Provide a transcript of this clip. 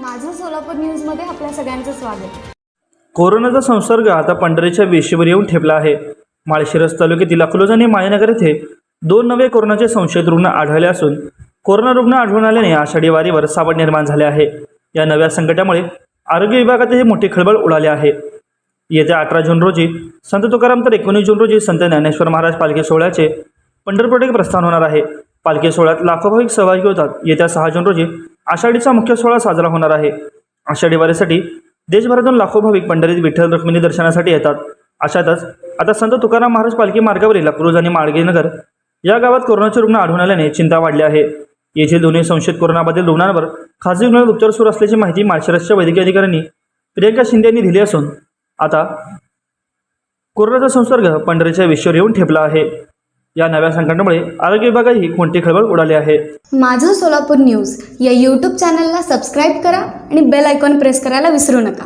माझं सोलापूर न्यूजमध्ये आपल्या सगळ्यांचं स्वागत. कोरोनाचा संसर्ग आता पंढरीच्या वेशीवर येऊन ठेपला आहे. माळशिरस तालुक्यातील अकलोज आणि मायनगर येथे दोन नवे कोरोनाचे संशयित रुग्ण आढळले असून कोरोना रुग्ण आढळून आल्याने आषाढी वारीवर सावट निर्माण झाले आहे. या नव्या संकटामुळे आरोग्य विभागातही मोठी खळबळ उडाली आहे. येत्या अठरा जून रोजी संत तुकाराम तर एकोणीस जून रोजी संत ज्ञानेश्वर महाराज पालखी सोहळ्याचे पंढरपूरकडे प्रस्थान होणार आहे. पालखी सोहळ्यात लाखो भाविक सहभागी होतात. येत्या सहा जून रोजी आषाढीचा मुख्य सोहळा साजरा होणार आहे. आषाढी वारीसाठी देशभरातून लाखो भाविक पंढरीत विठ्ठल रुक्मिणी दर्शनासाठी येतात. अशातच आता संत तुकाराम महाराज पालखी मार्गावरील अक्रूज आणि माळगेनगर या गावात कोरोनाचे रुग्ण आढळून आल्याने चिंता वाढली आहे. येथील दोन्ही संशयित कोरोनाबाधित रुग्णांवर खासगी रुग्णालयात उपचार सुरू असल्याची माहिती माळशिरसच्या वैद्यकीय अधिकाऱ्यांनी प्रियंका शिंदे यांनी दिली असून आता कोरोनाचा संसर्ग पंढरीच्या विश्वर येऊन ठेपला आहे. या नव्या संकटामुळे आरोग्य विभागातही कोणती खळबळ उडाली आहे? माझं सोलापूर न्यूज या यूट्यूब चॅनलला सबस्क्राईब करा आणि बेल आयकॉन प्रेस करायला विसरू नका.